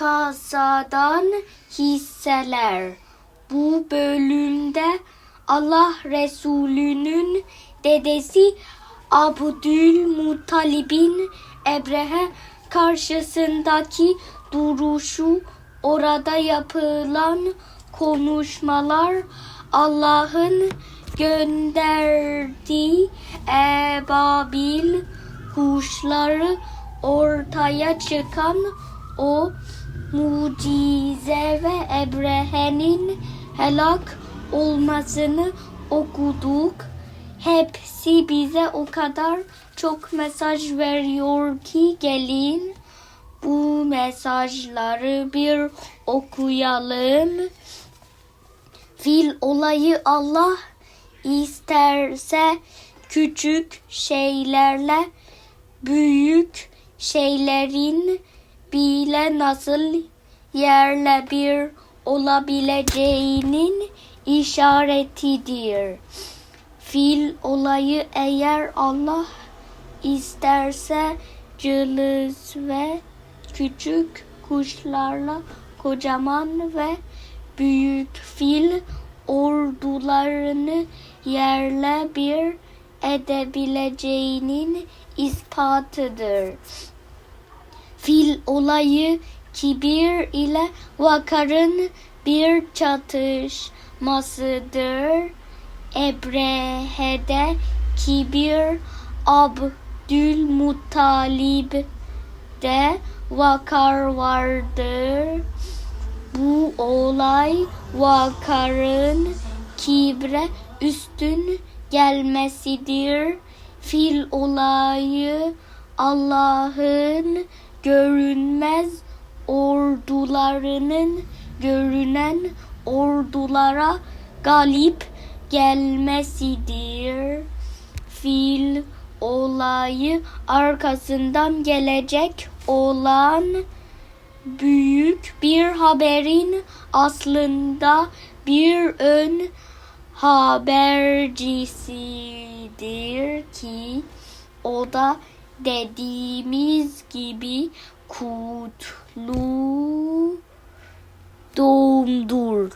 kasadan hisseler. Bu bölümde Allah Resulü'nün dedesi Abdülmuttalib'in Ebrehe karşısındaki duruşu, orada yapılan konuşmalar, Allah'ın gönderdiği ebabil kuşları ortaya çıkan o mucize ve Ebrehe'nin helak olmasını okuduk. Hepsi bize o kadar çok mesaj veriyor ki gelin bu mesajları bir okuyalım. Fil olayı Allah isterse küçük şeylerle büyük şeylerin bile nasıl yerle bir olabileceğinin işaretidir. Fil olayı eğer Allah isterse cılız ve küçük kuşlarla kocaman ve büyük fil ordularını yerle bir edebileceğinin ispatıdır. Fil olayı kibir ile vakarın bir çatışmasıdır. Ebrehe'de kibir Abdülmuttalib'de vakar vardır. Bu olay vakarın kibre üstün gelmesidir. Fil olayı Allah'ın görünmez ordularının görünen ordulara galip gelmesidir. Fil olayı arkasından gelecek olan büyük bir haberin aslında bir ön habercisidir ki o da dediğimiz gibi kutlu doğumdur.